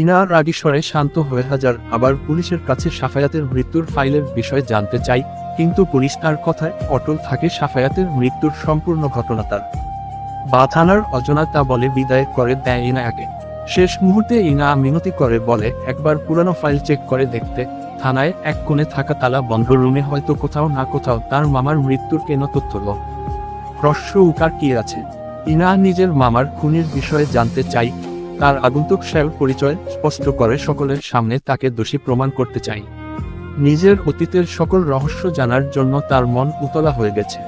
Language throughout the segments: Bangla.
ইনা রাগী স্বরে শান্ত হয়ে হাজার, আবার পুলিশের কাছে সাফায়াতের মৃত্যুর ফাইলের বিষয়ে জানতে চাই, কিন্তু পুলিশ তার কথায় অটল থাকে সাফায়াতের মৃত্যুর সম্পূর্ণ ঘটনা তার। বা থানার অজনা তা বলে বিদায় করে দেয় ইনায়াকে শেষ মুহূর্তে ইনা মিনতি করে বলে, একবার পুরানো ফাইল চেক করে দেখতে। থানায় এক কোণে থাকা তালা বন্ধ রুমে হয়তো কোথাও না কোথাও তার মামার মৃত্যুর কেন তথ্য ল। প্রশ্ন উকার কি আছে? ইনা নিজের মামার খুনির বিষয়ে জানতে চাই তার আগন্তুক সাহেব পরিচয় স্পষ্ট করে সকলের সামনে তাকে দোষী প্রমাণ করতে চাই। নিজের অতীতের সকল রহস্য জানার জন্য তার মন উতলা হয়ে গেছে।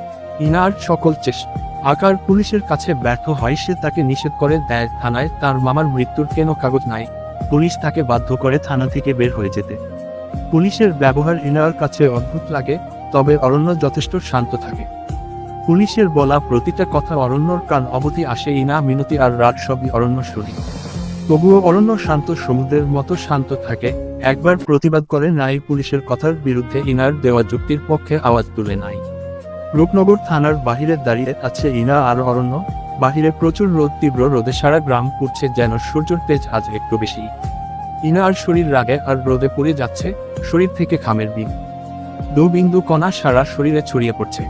ইনার সকল চেষ্টা আকার পুলিশের কাছে ব্যর্থ হয় সে তাকে নিষেধ করে দেয় থানায় তার মামার মৃত্যুর কেন কাগজ নাই? পুলিশ তাকে বাধ্য করে থানা থেকে বের হয়ে যেতে। পুলিশের ব্যবহার ইনার কাছে অদ্ভুত লাগে, তবে অরণ্য যথেষ্ট শান্ত থাকে। পুলিশের বলা প্রতিটা কথা অরণ্যর কান অবধি আসে ইনা, মিনতি আর রাত সবই অরণ্য শুনি তবুও অরণ্য শান্ত সমুদ্রের মতো শান্ত থাকে। একবার প্রতিবাদ করে নাই পুলিশের কথার বিরুদ্ধে ইনার দেওয়া যুক্তির পক্ষে আওয়াজ তুলে নাই। রূপনগর থানার বাহিরে দাঁড়িয়ে আছে ইনা আর অরণ্য। বাহিরে প্রচুর রোদ, তীব্র রোদে সারা গ্রাম পুড়ছে যেন সূর্যের তেজ আজ একটু বেশি। ইনার শরীর রাগে আর রোদে পুড়ে যাচ্ছে, শরীর থেকে খামের বিন দু বিন্দু কণা সারা শরীরে ছড়িয়ে পড়ছে।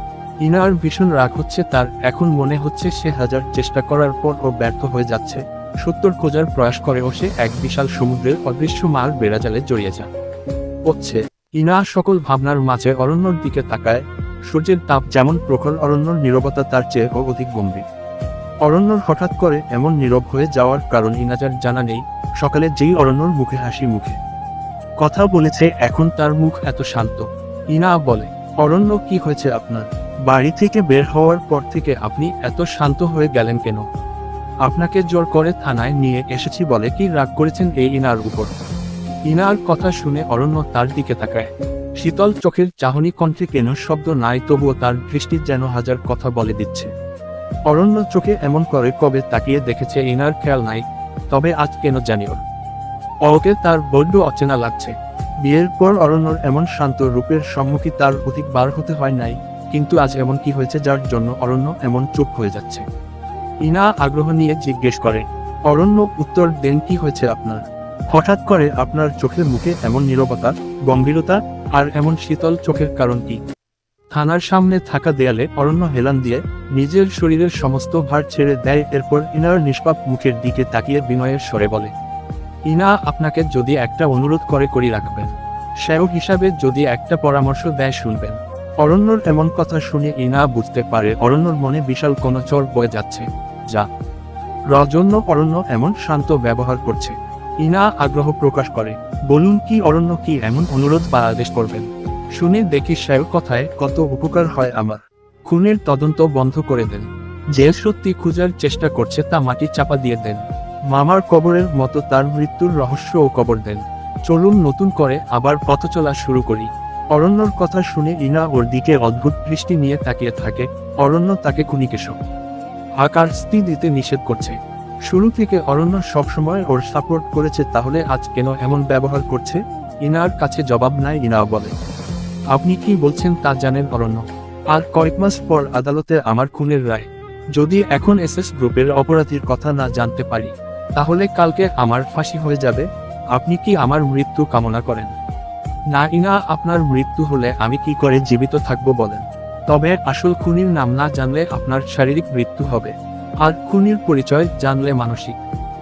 ইনার ভীষণ রাগ হচ্ছে তার, এখন মনে হচ্ছে সে হাজার চেষ্টা করার পর ও ব্যর্থ হয়ে যাচ্ছে। সত্তর খোঁজার প্রয়াস করেও সে এক বিশাল সমুদ্রের অদৃশ্য মাল বেড়াজালে জড়িয়ে যায়। হচ্ছে, ইনা সকল ভাবনার মাঝে অরণ্যর দিকে তাকায়, সূর্যের তাপ যেমন প্রখর অরণ্যর নীরবতা তার চেয়ে অধিক গম্ভীর। অরণ্যর হঠাৎ করে এমন নীরব হয়ে যাওয়ার কারণ ইনাজার জানা নেই, সকালে যেই অরণ্যর মুখে হাসি মুখে। কথা বলেছে, এখন তার মুখ এত শান্ত। ইনা বলে, অরণ্য কি হয়েছে আপনার? বাড়ি থেকে বের হওয়ার পর থেকে আপনি এত শান্ত হয়ে গেলেন কেন? আপনাকে জোর করে থানায় নিয়ে এসেছি বলে কি রাগ করেছেন এই ইনার উপর। ইনার কথা শুনে অরণ্য তার দিকে তাকায়। শীতল চোখের চাহনি কণ্ঠে কেন শব্দ নাই তবুও তার দৃষ্টি যেন হাজার কথা বলে দিচ্ছে। অরণ্য চোখে এমন করে কবে তাকিয়ে দেখেছে ইনার খেয়াল নাই, তবে আজ কেন জানি ওর। ওকে তার বড্ড অচেনা লাগছে। বিয়ের পর অরণ্যর এমন শান্ত রূপের সম্মুখী তার অধিক বার হতে হয় নাই, কিন্তু আজ এমন কি হয়েছে যার জন্য অরণ্য এমন চুপ হয়ে যাচ্ছে। ইনা আগ্রহ নিয়ে জিজ্ঞেস করে, অরণ্য, উত্তর দেন কি হয়েছে আপনার? হঠাৎ করে আপনার চোখের মুখে এমন নীরবতা, গম্ভীরতা, আর এমন শীতল চোখের কারণ কি? থানার সামনে থাকা দেয়ালে অরণ্য হেলান দিয়ে নিজের শরীরের সমস্ত ভার ছেড়ে দেয়, এরপর ইনার নিষ্পাপ মুখের দিকে তাকিয়ে বিনয়ের স্বরে বলে, ইনা আপনাকে যদি একটা অনুরোধ করে করি রাখবেন সেবক হিসাবে যদি একটা পরামর্শ দেয় শুনবেন। অরণ্যর এমন কথা শুনে ইনা বুঝতে পারে অরণ্যর মনে বিশাল কোনো চর বয়ে যাচ্ছে। যা রজন্য অরণ্য এমন শান্ত ব্যবহার করছে। ইনা আগ্রহ প্রকাশ করে, বলুন কি অরণ্য কি এমন অনুরোধ বা আদেশ করবেন? শুনে দেখি সেও কথায় কত উপকার হয় আমার। খুনের তদন্ত বন্ধ করে দেন। যে সত্যি খুঁজার চেষ্টা করছে তা মাটি চাপা দিয়ে দেন। মামার কবরের মতো তার মৃত্যুর রহস্যও কবর দেন। চলুন নতুন করে আবার পথ চলা শুরু করি। অরণ্যর কথা শুনে ইনা ওর দিকে অদ্ভুত দৃষ্টি নিয়ে তাকিয়ে থাকে। অরণ্য তাকে খুনিকেশ। আকার স্ত্রী দিতে নিষেধ করছে। শুরু থেকে অরণ্য সবসময় ওর সাপোর্ট করেছে, তাহলে আজ কেন এমন ব্যবহার করছে? ইনার কাছে জবাব নাই ইনা বলে। আপনি কি বলছেন তা জানেন অরণ্য। আর কয়েক মাস পর আদালতে আমার খুনের রায়। যদি এখন এসএস গ্রুপের অপরাধীর কথা না জানতে পারি, তাহলে কালকে আমার ফাঁসি হয়ে যাবে। আপনি কি আমার মৃত্যু কামনা করেন? না, ইনা, আপনার মৃত্যু হলে আমি কি করে জীবিত থাকব বলেন। তবে আসল খুনির নাম না জানলে আপনার শারীরিক মৃত্যু হবে। আর খুনির পরিচয় জানলে মানসিক।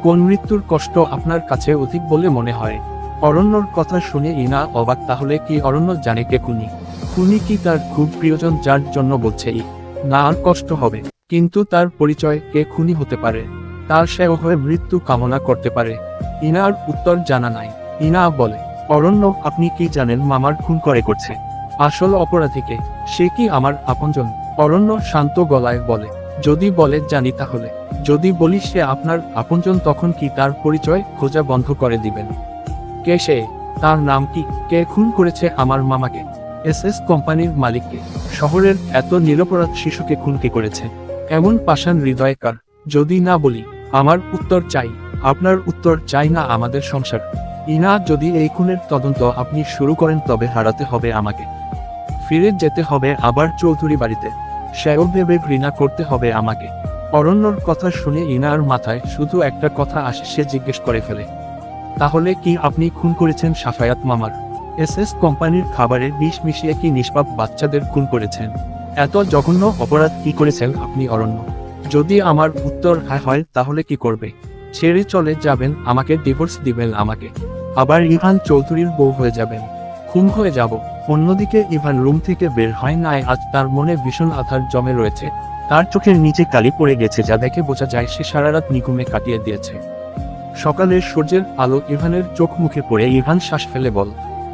কোন মৃত্যুর কষ্ট আপনার কাছে অধিক বলে মনে হয়? অরণ্যর কথা শুনে ইনা অবাক, তাহলে কি অরণ্য জানে কে খুনি? খুনি কি তার খুব প্রিয়জন যার জন্য বলছে ই? না, আর কষ্ট হবে। কিন্তু তার পরিচয় কে খুনি হতে পারে? তার সে হয়ে মৃত্যু কামনা করতে পারে। ইনার উত্তর জানা নাই। ইনা বলে, অরণ্য, আপনি কি জানেন মামার খুন করে করছে? আসল অপরাধীকে, সে কি আমার আপনজন? অরণ্য শান্ত গলায় বলে, যদি বলে জানি তাহলে। যদি বলি সে আপনার আপনজন তখন কি তার পরিচয় খোঁজা বন্ধ করে দিবেন? কে সে? তার নাম কি? কে খুন করেছে আমার মামাকে? এস এস কোম্পানির মালিককে। শহরের এত নিরপরাধ শিশুকে খুন কে করেছে? এমন পাষাণ হৃদয়কার যদি না বলি, আমার উত্তর চাই। আপনার উত্তর চাই না আমাদের সংসার। ইনা যদি এই খুনের তদন্ত আপনি শুরু করেন তবে হারাতে হবে আমাকে। ফিরে যেতে হবে আবার চৌধুরী বাড়িতে। সেও ভেবে ঘৃণা করতে হবে আমাকে। অরণ্যর কথা শুনে ইনার মাথায় শুধু একটা কথা আসে, সে জিজ্ঞেস করে ফেলে। তাহলে কি আপনি খুন করেছেন সাফায়াত মামার? এস এস কোম্পানির খাবারে বিষ মিশিয়ে কি নিষ্পাপ বাচ্চাদের খুন করেছেন? এত জঘন্য অপরাধ কি করেছেন আপনি অরণ্য? যদি আমার উত্তর হ্যাঁ হয় তাহলে কি করবে? ছেড়ে চলে যাবেন, আমাকে ডিভোর্স দিবেন আমাকে। আবার ইহান চৌধুরীর বউ হয়ে যাবেন। খুন হয়ে যাব। অন্যদিকে ইভান রুম থেকে বের হয় নাই, আজ তার মনে ভীষণ আধার জমে রয়েছে। তার চোখের নিচে কালি পড়ে গেছে, যা দেখে বোঝা যায় সে সারা রাত নিগুমে কাটিয়ে দিয়েছে। সকালের সূর্যের আলো ইভানের চোখ মুখে পড়ে, ইভান শ্বাস ফেলে বল,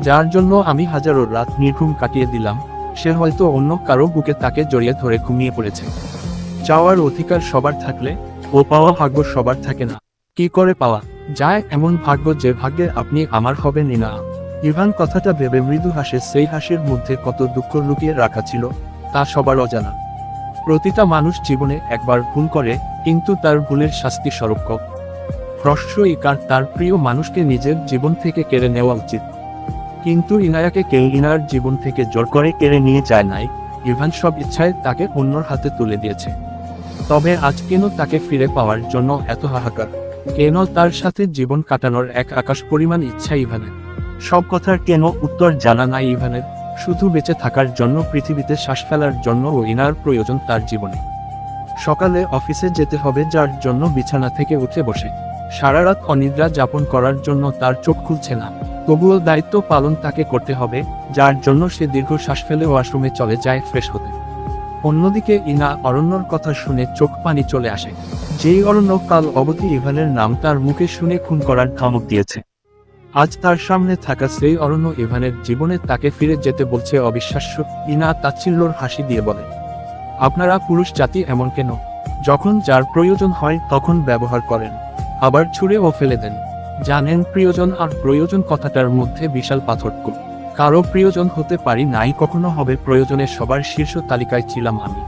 যার জন্য আমি হাজারো রাত নির্ঘুম কাটিয়ে দিলাম, সে হয়তো অন্য কারও বুকে তাকে জড়িয়ে ধরে ঘুমিয়ে পড়েছে। চাওয়ার অধিকার সবার থাকলে, ও পাওয়া ভাগ্য সবার থাকে না। কি করে পাওয়া? যায় এমন ভাগ্য যে ভাগ্যে আপনি আমার হবেন না। ইভান কথাটা ভেবে মৃদু হাসে, সেই হাসির মধ্যে কত দুঃখ লুকিয়ে রাখা ছিল, তা সবার অজানা। প্রতিটা মানুষ জীবনে একবার ভুল করে, কিন্তু তার ভুলের শাস্তি স্বরূপ। হ্রস্ব ইকার তার প্রিয় মানুষকে নিজের জীবন থেকে কেড়ে নেওয়া উচিত। কিন্তু ইনায়াকে কেউ ইনার জীবন থেকে জোর করে কেড়ে নিয়ে যায় নাই। ইভান সব ইচ্ছায় তাকে অন্যর হাতে তুলে দিয়েছে। তবে আজ কেন তাকে ফিরে পাওয়ার জন্য এত হাহাকার? কেন তার সাথে জীবন কাটানোর এক আকাশ পরিমাণ ইচ্ছা ইভানের? সব কথার কেন উত্তর জানা নাই ইভানের? শুধু বেঁচে থাকার জন্য, পৃথিবীতে শ্বাস ফেলার জন্য ইনার প্রয়োজন তার জীবনে। সকালে অফিসে যেতে হবে, যার জন্য বিছানা থেকে উঠে বসে। সারা রাত অনিদ্রা যাপন করার জন্য তার চোখ খুলছে না। তবুও দায়িত্ব পালন তাকে করতে হবে, যার জন্য সে দীর্ঘ শ্বাস ফেলে ওয়াশরুমে চলে যায় ফ্রেশ হতে। অন্যদিকে ইনা অরণ্যর কথা শুনে চোখ পানি চলে আসে। যেই অরণ্য কাল অবধি ইভানের নাম তার মুখে শুনে খুন করার ধমক দিয়েছে। আজ তার সামনে থাকা সেই অরণ্য ইভানের জীবনে তাকে ফিরে যেতে বলছে অবিশ্বাস্য ইনা তাচ্ছিল্যর হাসি দিয়ে বলে, আপনারা পুরুষ জাতি এমন কেন? যখন যার প্রয়োজন হয় তখন ব্যবহার করেন। আবার ছুঁড়ে ও ফেলে দেন। জানেন প্রিয়জন আর প্রয়োজন কথাটার মধ্যে বিশাল পার্থক্য। কারও প্রিয়জন হতে পারি নাই, কখনো হবে প্রয়োজনের সবার শীর্ষ তালিকায় ছিলাম আমি।